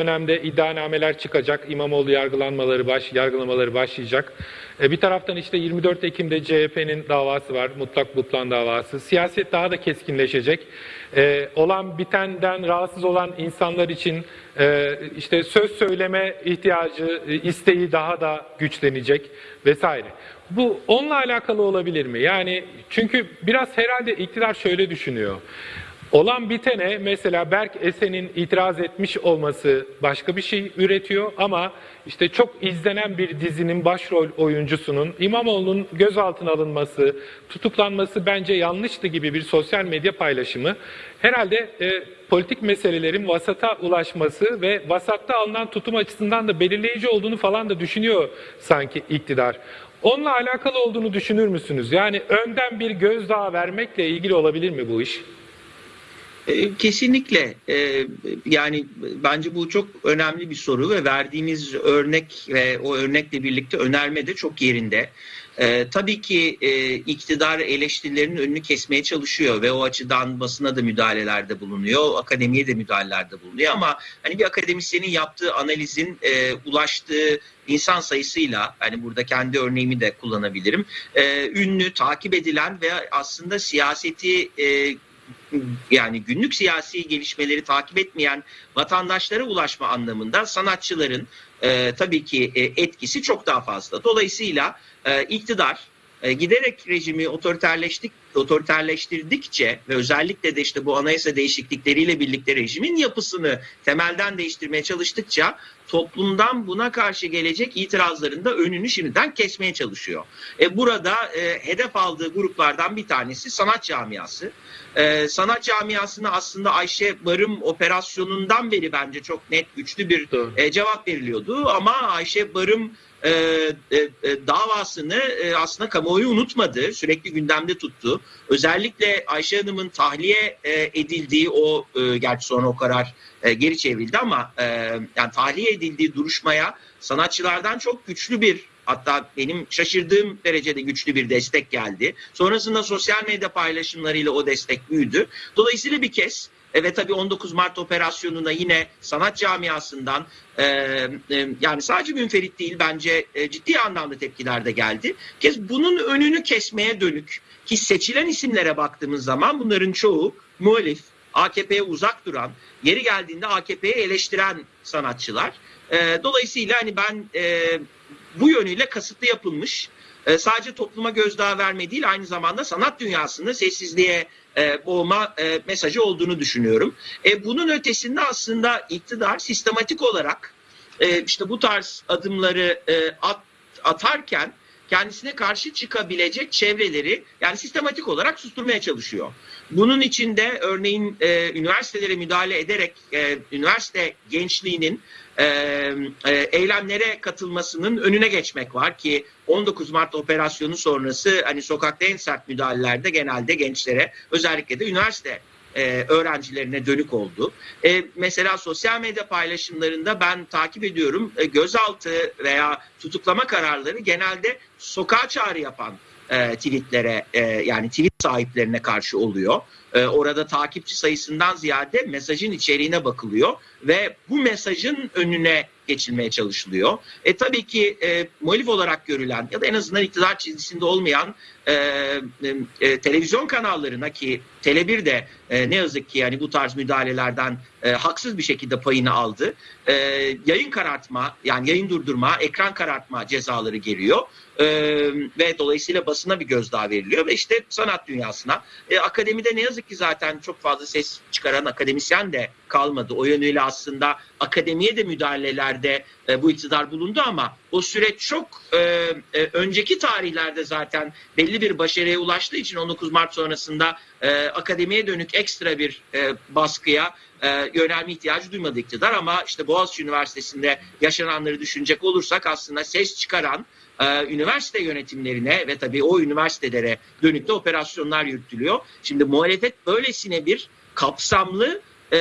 dönemde iddianameler çıkacak. İmamoğlu yargılanmaları baş, yargılamaları başlayacak. E, bir taraftan işte 24 Ekim'de CHP'nin davası var. Mutlak Butlan davası. Siyaset daha da keskinleşecek. E, olan bitenden rahatsız olan insanlar için e, işte söz söyleme ihtiyacı, e, isteği daha da güçlenecek vesaire. Bu onunla alakalı olabilir mi? Yani çünkü biraz herhalde iktidar şöyle düşünüyor. Olan bitene mesela Berk Esen'in itiraz etmiş olması başka bir şey üretiyor ama işte çok izlenen bir dizinin başrol oyuncusunun İmamoğlu'nun gözaltına alınması, tutuklanması bence yanlıştı gibi bir sosyal medya paylaşımı herhalde e, politik meselelerin vasata ulaşması ve vasatta alınan tutum açısından da belirleyici olduğunu falan da düşünüyor sanki iktidar. Onunla alakalı olduğunu düşünür müsünüz? Yani önden bir gözdağı vermekle ilgili olabilir mi bu iş? E, Kesinlikle E, yani bence bu çok önemli bir soru ve verdiğimiz örnek ve o örnekle birlikte önerme de çok yerinde. E, tabii ki iktidar eleştirilerinin önünü kesmeye çalışıyor ve o açıdan basına da müdahalelerde bulunuyor, akademiye de müdahalelerde bulunuyor ama hani bir akademisyenin yaptığı analizin ulaştığı insan sayısıyla hani burada kendi örneğimi de kullanabilirim. Ünlü, takip edilen ve aslında siyaseti yani günlük siyasi gelişmeleri takip etmeyen vatandaşlara ulaşma anlamında sanatçıların e, tabii ki e, etkisi çok daha fazla. Dolayısıyla e, iktidar e, giderek rejimi otoriterleştik otoriterleştirdikçe ve özellikle de işte bu anayasa değişiklikleriyle birlikte rejimin yapısını temelden değiştirmeye çalıştıkça toplumdan buna karşı gelecek itirazların da önünü şimdiden kesmeye çalışıyor. E, burada e, hedef aldığı gruplardan bir tanesi sanat camiası. E, sanat camiasına aslında Ayşe Barım operasyonundan beri bence çok net güçlü bir e, cevap veriliyordu ama Ayşe Barım e, e, e, davasını e, aslında kamuoyu unutmadı. Sürekli gündemde tuttu. Özellikle Ayşe Hanım'ın tahliye e, edildiği o e, gerçi sonra o karar e, geri çevrildi ama e, yani tahliye edildiği duruşmaya sanatçılardan çok güçlü bir hatta benim şaşırdığım derecede güçlü bir destek geldi. Sonrasında sosyal medya paylaşımlarıyla o destek büyüdü. Dolayısıyla bir kez e, ve tabii 19 Mart operasyonuna yine sanat camiasından e, e, yani sadece münferit değil bence e, ciddi anlamda tepkiler de geldi. Kez bunun önünü kesmeye dönük ki seçilen isimlere baktığımız zaman bunların çoğu muhalif, AKP'ye uzak duran, yeri geldiğinde AKP'yi eleştiren sanatçılar. E, dolayısıyla hani ben e, bu yönüyle kasıtlı yapılmış e, sadece topluma gözdağı verme değil aynı zamanda sanat dünyasını sessizliğe e, boğma e, mesajı olduğunu düşünüyorum. E, bunun ötesinde aslında iktidar sistematik olarak e, işte bu tarz adımları e, at, atarken kendisine karşı çıkabilecek çevreleri yani sistematik olarak susturmaya çalışıyor. Bunun içinde örneğin e, üniversitelere müdahale ederek e, üniversite gençliğinin e, e, eylemlere katılmasının önüne geçmek var ki 19 Mart operasyonu sonrası hani sokakta en sert müdahalelerde genelde gençlere özellikle de üniversite e, öğrencilerine dönük oldu. E, mesela sosyal medya paylaşımlarında ben takip ediyorum e, gözaltı veya tutuklama kararları genelde sokağa çağrı yapan e, tweetlere e, yani tweet sahiplerine karşı oluyor. E, orada takipçi sayısından ziyade mesajın içeriğine bakılıyor ve bu mesajın önüne geçilmeye çalışılıyor. E tabii ki e, muhalif olarak görülen ya da en azından iktidar çizgisinde olmayan e, e, televizyon kanallarına ki Tele1 de e, ne yazık ki yani bu tarz müdahalelerden e, haksız bir şekilde payını aldı. E, yayın karartma yani yayın durdurma, ekran karartma cezaları geliyor. E, ve dolayısıyla basına bir gözdağı veriliyor ve işte sanat dünyasına. E, akademide ne yazık ki zaten çok fazla ses çıkaran akademisyen de kalmadı. O yönüyle aslında akademiye de müdahalelerde e, bu iktidar bulundu ama o süreç çok e, e, önceki tarihlerde zaten belli bir başarıya ulaştığı için 19 Mart sonrasında e, akademiye dönük ekstra bir e, baskıya e, yönelme ihtiyacı duymadı iktidar ama işte Boğaziçi Üniversitesi'nde yaşananları düşünecek olursak aslında ses çıkaran e, üniversite yönetimlerine ve tabii o üniversitelere dönük de operasyonlar yürütülüyor. Şimdi muhalefet böylesine bir kapsamlı e,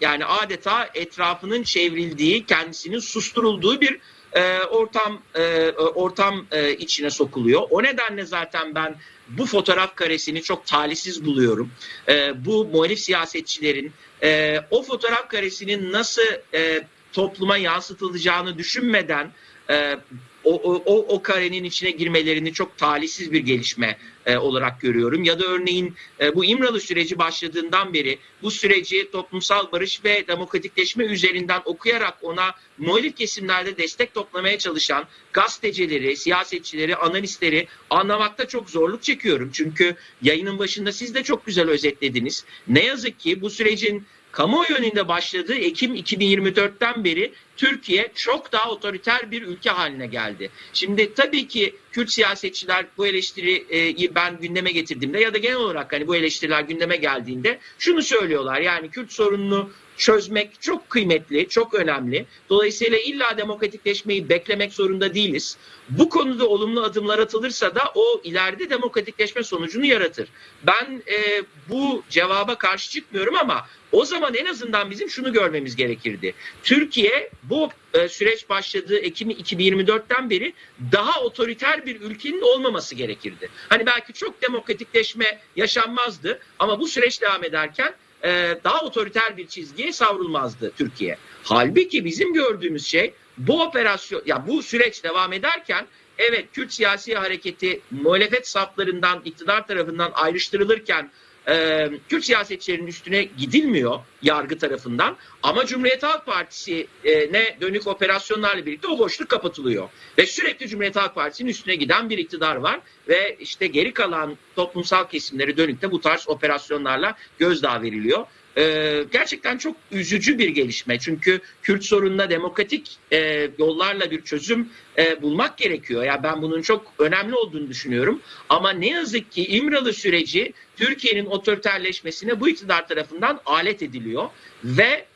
yani adeta etrafının çevrildiği, kendisinin susturulduğu bir e, ortam e, ortam e, içine sokuluyor. O nedenle zaten ben bu fotoğraf karesini çok talihsiz buluyorum. E, bu muhalif siyasetçilerin e, o fotoğraf karesinin nasıl e, topluma yansıtılacağını düşünmeden e, o, o, o, karenin içine girmelerini çok talihsiz bir gelişme e, olarak görüyorum. Ya da örneğin e, bu İmralı süreci başladığından beri bu süreci toplumsal barış ve demokratikleşme üzerinden okuyarak ona muhalif kesimlerde destek toplamaya çalışan gazetecileri, siyasetçileri, analistleri anlamakta çok zorluk çekiyorum. Çünkü yayının başında siz de çok güzel özetlediniz. Ne yazık ki bu sürecin kamuoyu önünde başladığı Ekim 2024'ten beri Türkiye çok daha otoriter bir ülke haline geldi. Şimdi tabii ki Kürt siyasetçiler bu eleştiriyi ben gündeme getirdiğimde ya da genel olarak hani bu eleştiriler gündeme geldiğinde şunu söylüyorlar. Yani Kürt sorununu çözmek çok kıymetli, çok önemli. Dolayısıyla illa demokratikleşmeyi beklemek zorunda değiliz. Bu konuda olumlu adımlar atılırsa da o ileride demokratikleşme sonucunu yaratır. Ben e, bu cevaba karşı çıkmıyorum ama o zaman en azından bizim şunu görmemiz gerekirdi. Türkiye bu e, süreç başladığı Ekim 2024'ten beri daha otoriter bir ülkenin olmaması gerekirdi. Hani belki çok demokratikleşme yaşanmazdı ama bu süreç devam ederken e, daha otoriter bir çizgiye savrulmazdı Türkiye. Halbuki bizim gördüğümüz şey bu operasyon ya bu süreç devam ederken evet Kürt siyasi hareketi muhalefet saflarından iktidar tarafından ayrıştırılırken e, Kürt siyasetçilerin üstüne gidilmiyor yargı tarafından ama Cumhuriyet Halk Partisi'ne dönük operasyonlarla birlikte o boşluk kapatılıyor. Ve sürekli Cumhuriyet Halk Partisi'nin üstüne giden bir iktidar var ve işte geri kalan toplumsal kesimlere dönük de bu tarz operasyonlarla gözdağı veriliyor. Ee, gerçekten çok üzücü bir gelişme. Çünkü Kürt sorununa demokratik e, yollarla bir çözüm e, bulmak gerekiyor. Yani ben bunun çok önemli olduğunu düşünüyorum. Ama ne yazık ki İmralı süreci Türkiye'nin otoriterleşmesine bu iktidar tarafından alet ediliyor ve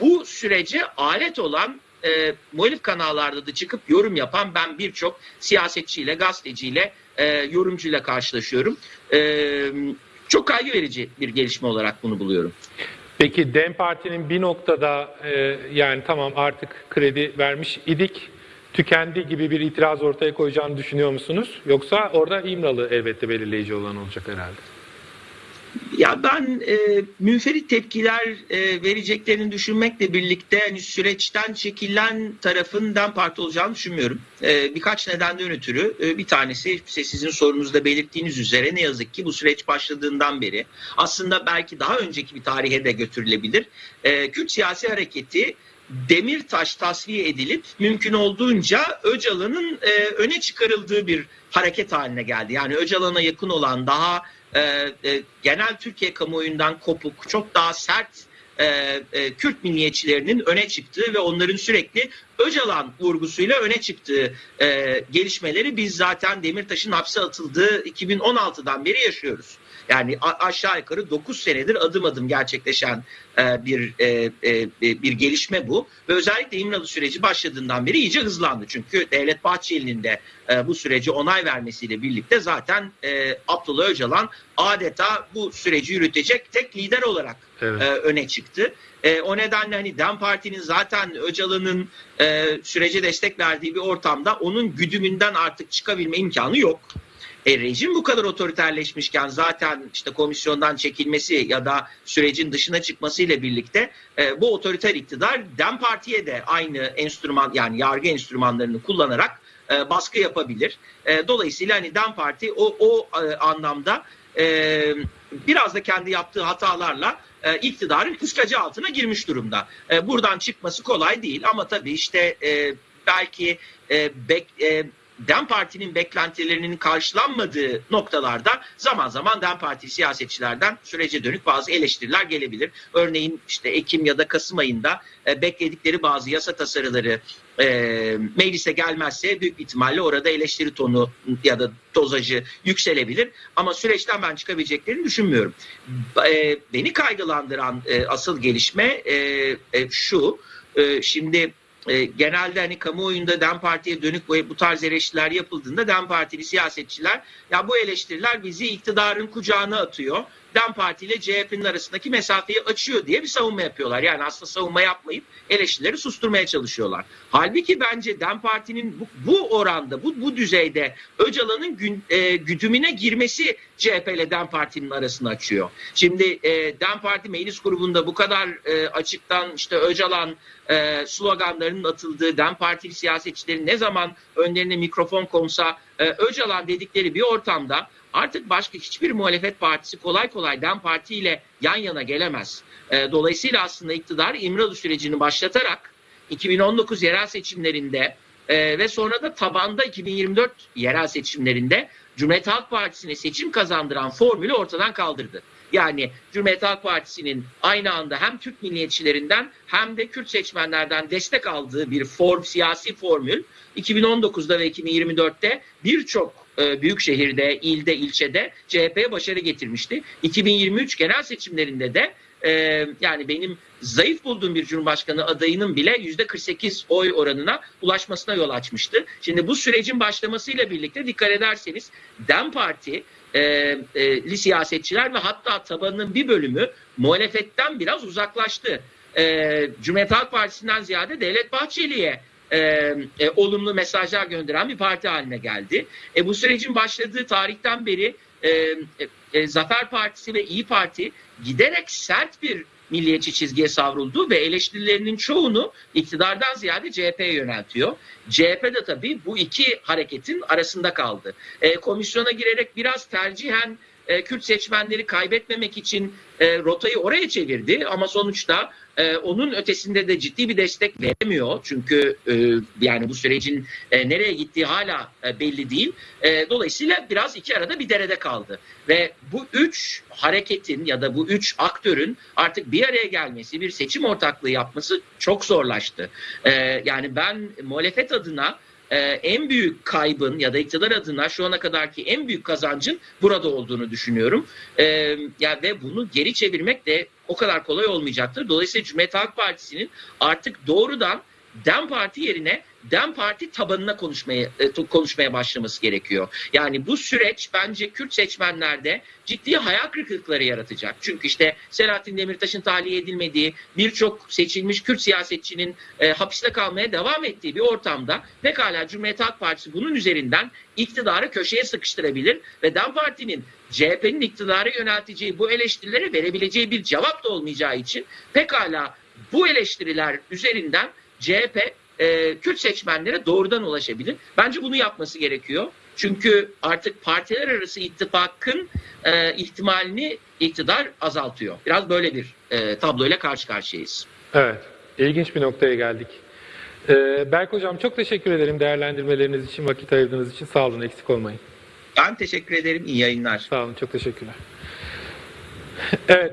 bu sürece alet olan e, muhalif kanallarda da çıkıp yorum yapan ben birçok siyasetçiyle, gazeteciyle, e, yorumcuyla karşılaşıyorum. E, çok kaygı verici bir gelişme olarak bunu buluyorum. Peki DEM Parti'nin bir noktada e, yani tamam artık kredi vermiş idik, tükendi gibi bir itiraz ortaya koyacağını düşünüyor musunuz? Yoksa orada İmralı elbette belirleyici olan olacak herhalde. Ya ben e, münferit tepkiler e, vereceklerini düşünmekle birlikte hani süreçten çekilen tarafın DEM Parti olacağını düşünmüyorum. E, birkaç nedenden ötürü e, bir tanesi işte sizin sorunuzda belirttiğiniz üzere ne yazık ki bu süreç başladığından beri aslında belki daha önceki bir tarihe de götürülebilir. E, Kürt siyasi hareketi Demirtaş tasfiye edilip mümkün olduğunca Öcalan'ın e, öne çıkarıldığı bir hareket haline geldi. Yani Öcalan'a yakın olan daha e, e, genel Türkiye kamuoyundan kopuk, çok daha sert e, e, Kürt milliyetçilerinin öne çıktığı ve onların sürekli Öcalan vurgusuyla öne çıktığı e, gelişmeleri biz zaten Demirtaş'ın hapse atıldığı 2016'dan beri yaşıyoruz. Yani aşağı yukarı 9 senedir adım adım gerçekleşen e, bir e, e, bir gelişme bu. Ve özellikle İmralı süreci başladığından beri iyice hızlandı. Çünkü Devlet Bahçeli'nin de bu süreci onay vermesiyle birlikte zaten Abdullah Öcalan adeta bu süreci yürütecek tek lider olarak evet. öne çıktı. o nedenle hani DEM Parti'nin zaten Öcalan'ın sürece destek verdiği bir ortamda onun güdümünden artık çıkabilme imkanı yok. E, rejim bu kadar otoriterleşmişken zaten işte komisyondan çekilmesi ya da sürecin dışına çıkması ile birlikte e, bu otoriter iktidar DEM Parti'ye de aynı enstrüman yani yargı enstrümanlarını kullanarak e, baskı yapabilir. E, dolayısıyla hani DEM Parti o, o e, anlamda e, biraz da kendi yaptığı hatalarla e, iktidarın kıskacı altına girmiş durumda. E, buradan çıkması kolay değil ama tabii işte e, belki e, bek, e, DEM Parti'nin beklentilerinin karşılanmadığı noktalarda zaman zaman DEM Parti siyasetçilerden sürece dönük bazı eleştiriler gelebilir. Örneğin işte Ekim ya da Kasım ayında e, bekledikleri bazı yasa tasarıları e, meclise gelmezse büyük ihtimalle orada eleştiri tonu ya da dozajı yükselebilir. Ama süreçten ben çıkabileceklerini düşünmüyorum. E, beni kaygılandıran asıl gelişme şu. Şimdi e, genelde hani kamuoyunda DEM Parti'ye dönük bu, bu tarz eleştiriler yapıldığında DEM Partili siyasetçiler ya bu eleştiriler bizi iktidarın kucağına atıyor. DEM Parti ile CHP'nin arasındaki mesafeyi açıyor diye bir savunma yapıyorlar. Yani aslında savunma yapmayıp eleştirileri susturmaya çalışıyorlar. Halbuki bence DEM Parti'nin bu, bu oranda, bu, bu düzeyde Öcalan'ın gün, e, güdümüne girmesi CHP ile DEM Parti'nin arasını açıyor. Şimdi e, DEM Parti meclis grubunda bu kadar e, açıktan işte Öcalan e, sloganlarının atıldığı DEM Partili siyasetçilerin ne zaman önlerine mikrofon konsa e, Öcalan dedikleri bir ortamda artık başka hiçbir muhalefet partisi kolay kolay DEM Parti ile yan yana gelemez. E, dolayısıyla aslında iktidar İmralı sürecini başlatarak 2019 yerel seçimlerinde e, ve sonra da tabanda 2024 yerel seçimlerinde Cumhuriyet Halk Partisi'ne seçim kazandıran formülü ortadan kaldırdı. Yani Cumhuriyet Halk Partisi'nin aynı anda hem Türk milliyetçilerinden hem de Kürt seçmenlerden destek aldığı bir form, siyasi formül 2019'da ve 2024'te birçok e, büyük şehirde, ilde, ilçede CHP'ye başarı getirmişti. 2023 genel seçimlerinde de e, yani benim zayıf bulduğum bir cumhurbaşkanı adayının bile %48 oy oranına ulaşmasına yol açmıştı. Şimdi bu sürecin başlamasıyla birlikte dikkat ederseniz DEM Parti e, e, siyasetçiler ve hatta tabanının bir bölümü muhalefetten biraz uzaklaştı. E, Cumhuriyet Halk Partisi'nden ziyade Devlet Bahçeli'ye e, e, olumlu mesajlar gönderen bir parti haline geldi. E, bu sürecin başladığı tarihten beri e, e, e, Zafer Partisi ve İyi Parti giderek sert bir milliyetçi çizgiye savruldu ve eleştirilerinin çoğunu iktidardan ziyade CHP'ye yöneltiyor. CHP de tabii bu iki hareketin arasında kaldı. E, komisyona girerek biraz tercihen e, Kürt seçmenleri kaybetmemek için e, rotayı oraya çevirdi ama sonuçta e, onun ötesinde de ciddi bir destek veremiyor. Çünkü e, yani bu sürecin e, nereye gittiği hala e, belli değil. E, dolayısıyla biraz iki arada bir derede kaldı. Ve bu üç hareketin ya da bu üç aktörün artık bir araya gelmesi, bir seçim ortaklığı yapması çok zorlaştı. E, yani ben muhalefet adına e, en büyük kaybın ya da iktidar adına şu ana kadarki en büyük kazancın burada olduğunu düşünüyorum. E, ya ve bunu geri çevirmek de o kadar kolay olmayacaktır. Dolayısıyla Cumhuriyet Halk Partisi'nin artık doğrudan DEM Parti yerine DEM Parti tabanına konuşmaya e, konuşmaya başlaması gerekiyor. Yani bu süreç bence Kürt seçmenlerde ciddi hayal kırıklıkları yaratacak. Çünkü işte Selahattin Demirtaş'ın tahliye edilmediği, birçok seçilmiş Kürt siyasetçinin e, hapiste kalmaya devam ettiği bir ortamda pekala Cumhuriyet Halk Partisi bunun üzerinden iktidarı köşeye sıkıştırabilir ve DEM Parti'nin CHP'nin iktidara yönelteceği bu eleştirilere verebileceği bir cevap da olmayacağı için pekala bu eleştiriler üzerinden CHP e, Kürt seçmenlere doğrudan ulaşabilir. Bence bunu yapması gerekiyor. Çünkü artık partiler arası ittifakın e, ihtimalini iktidar azaltıyor. Biraz böyle bir e, tabloyla karşı karşıyayız. Evet, ilginç bir noktaya geldik. Ee, Berk Hocam çok teşekkür ederim değerlendirmeleriniz için, vakit ayırdığınız için. Sağ olun, eksik olmayın. Ben teşekkür ederim. İyi yayınlar. Sağ olun, çok teşekkürler. Evet,